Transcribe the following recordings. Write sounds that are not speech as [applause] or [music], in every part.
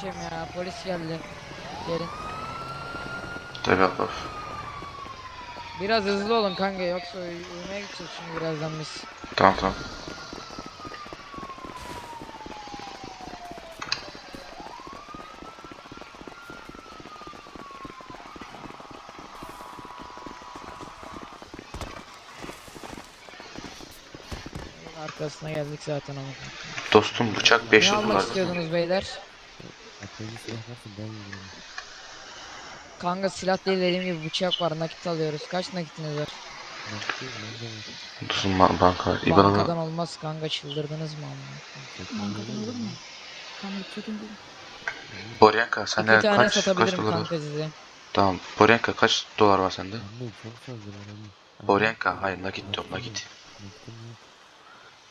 geçeyim ya. Polis geldi. Gelin. Tabii abla. Biraz hızlı olun kanka yoksa uy- uyumaya gideceğiz şimdi birazdan biz. Tamam tamam. Arkasına geldik zaten ama. Dostum bıçak 5 ne almak istiyordunuz beyler? Atlayıcı silah varsa ben yiyeyim. Kanka silah değil dediğim gibi bıçak var nakit alıyoruz. Kaç nakitiniz var? Nakit değil, ben de var. Dostum ba- banka. İban'ı Bankadan olmaz kanka çıldırdınız mı amma? Bankadan olur mu? Kanka çekin değil. Boryanka İki sende tane kaç kaç satabilirim dolar var? kanka size. Tamam. Boryanka kaç dolar var sende? Anne çok fazla var anne. Boryanka hayır nakit diyorum nakit. Nakitim yok.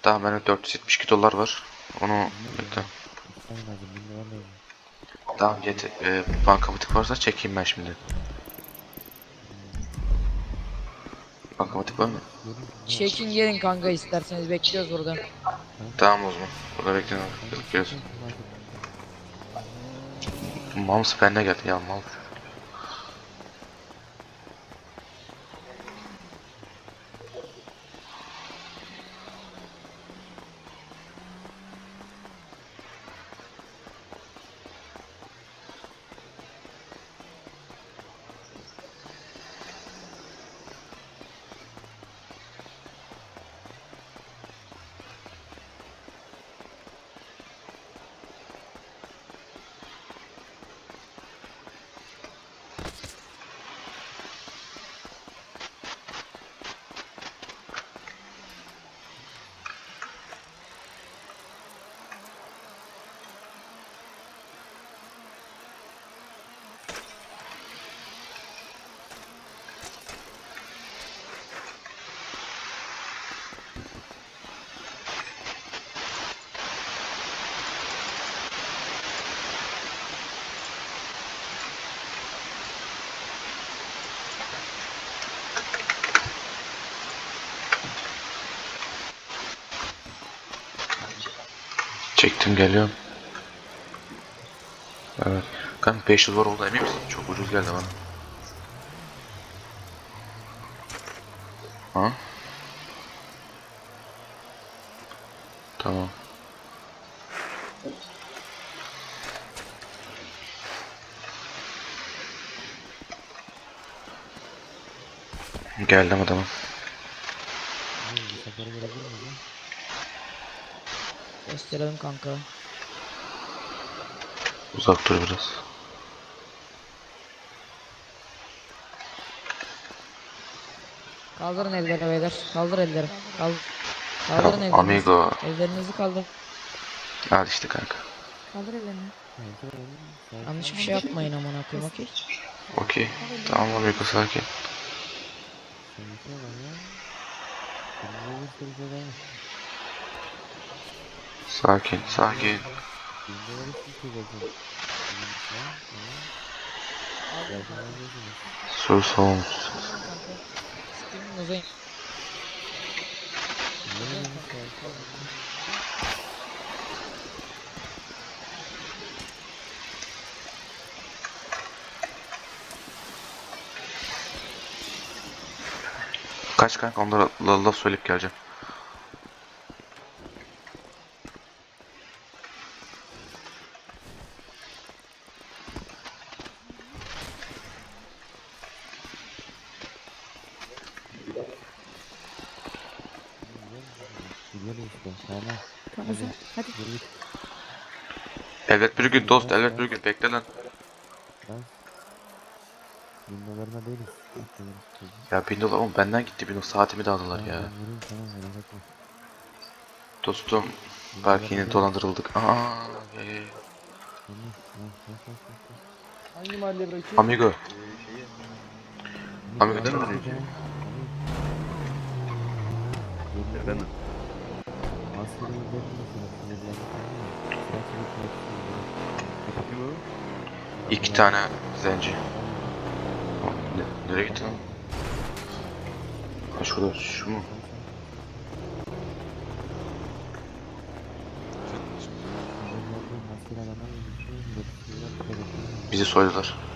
Tamam bende 472 dolar var. Onu bekle. İki tane lazım, bin dolar lazım. Tamam yet e, bankamatik varsa çekeyim ben şimdi. Bankamatik var mı? Çekin gelin kanka isterseniz bekliyoruz burada. Tamam o zaman. Burada bekleyin. Bekliyoruz. Mouse bende geldi ya mal. Çektim geliyorum. Evet. Kanka 500 dolar oldu emin misin? Çok ucuz geldi bana. Ha? Tamam. Geldim adamım. Ne, bıçakları verebilir miyiz lan? Gösterelim kanka. Uzak dur biraz. Kaldırın elleri beyler. Kaldır elleri. Kaldır. Kaldırın Ya, ellerinizi. amigo. Ellerinizi kaldır. Al işte kanka. Kaldır ellerini. Yanlış bir şey yapmayın amına koyayım okey. Okey. Tamam amigo sakin. Sakin. Sakin. Sus oğlum. Kaç kanka onlara la- laf söyleyip geleceğim. Gidiyoruz işte. Tamam. Uzan. Hadi. Yürü git. Elbet bir gün dost elbet bir gün bekle lan. Lan. Bin dolarına değiliz. Ya bin dolar oğlum benden gitti bin dolar saatimi de aldılar ya. ben vurayım, Tamam merak etme. Dostum belki yine dolandırıldık. Aa, tamam. Hangi mahalle bırakayım? Amigo. Amigo, değil mi? Efendim? İki tane zenci. Ne, nereye gitti lan? Ha şu mu? Bizi soydular.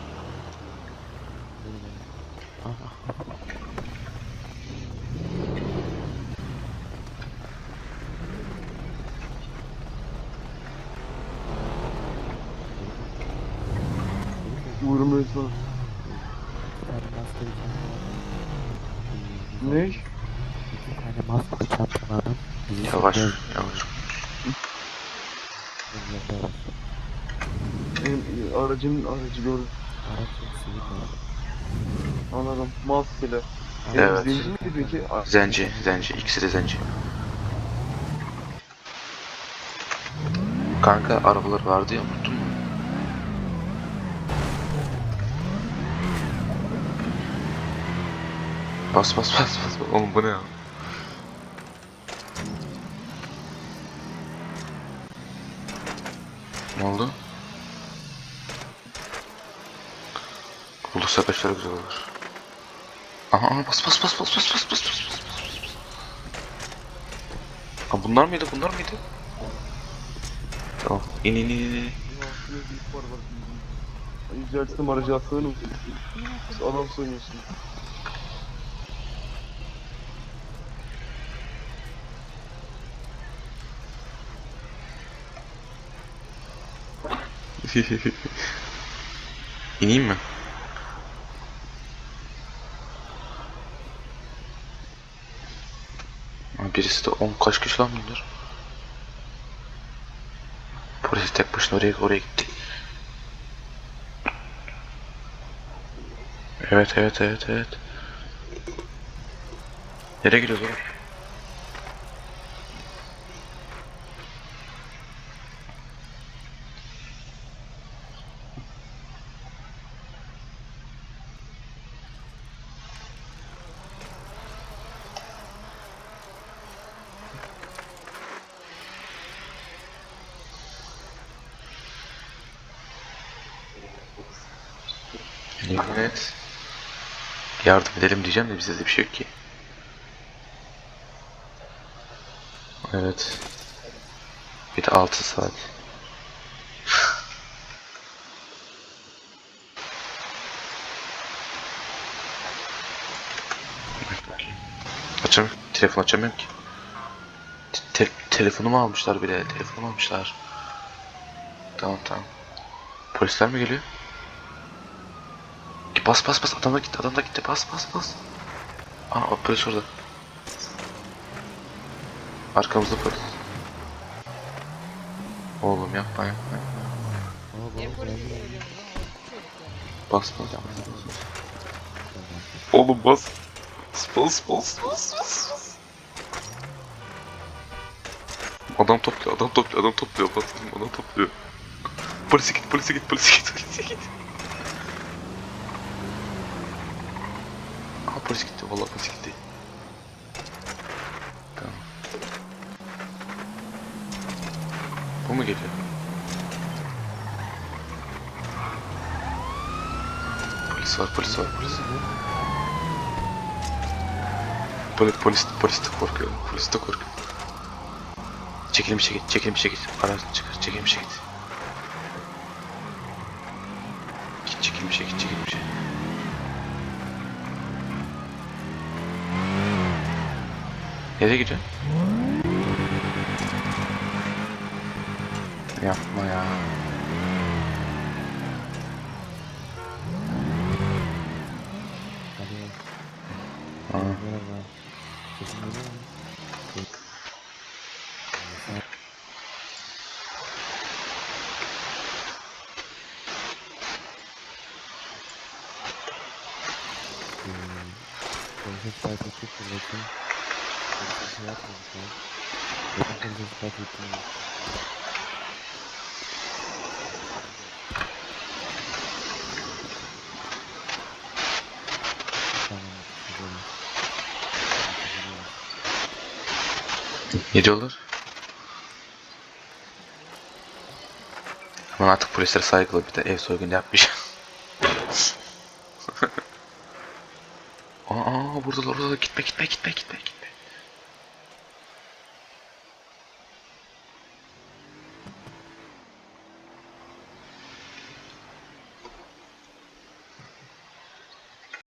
Ne? İki tane adam. Bizi Yavaş, yavaş. Benim aracın aracı gördüm. Araç yok sivil. Anladım. Maskeli. Evet. Zenci miydi peki? Zenci, zenci. İkisi de zenci. Kanka arabalar vardı ya unuttun mu? Bas bas bas bas. Oğlum bu ne ya? Ne oldu? Bulursak aşağı güzel olur. Aha aha, bas bas bas bas bas bas bas bas bas. Ha bunlar mıydı bunlar mıydı? Tamam in in in in. Maskeli bir ihbar var. Yüce açtım aracı aslanım. Adam soyuyorsun. [laughs] İneyim mi? Birisi de 10 kaç kişi lan bunlar? Polis tek başına oraya oraya gitti. Evet evet evet evet. Nereye gidiyoruz? Evet. Yardım edelim diyeceğim de bizde de bir şey yok ki. Evet. Bir de 6 saat. Açam, telefon açamıyorum ki. Te- telefonumu almışlar bile, telefonumu almışlar. Tamam tamam. Polisler mi geliyor? Bas bas bas adam da gitti adam da gitti bas bas bas. Aa polis orada. Arkamızda polis. Oğlum yapma yapma. yapma. Bas bas bas. Oğlum bas. Bas bas bas bas bas. Adam topluyor adam topluyor adam topluyor bas adam topluyor. Polise git polise git polise git polise git. Kılıç gitti. Valla kılıç gitti. Tamam. Bu mu geliyor? Polis var, polis var, polis var. Polis, polis, polis de korkuyor. Polis de korkuyor. Çekilmişe git, çekilmişe git. Aracını çıkar, çekilmişe git. Git çekilmişe, git çekilmişe. Nereye gidiyor? Yapma ya. Aa. Hep sadece bakayım şey yapmadık ya. Neden polise şikayet ettin? Tamam, gidelim. Gidelim. Ne diyorlar? Ama artık polislere saygılı bir de ev soygunu yapmış. [laughs] aa, aa buradalar orada gitme gitme gitme gitme gitme.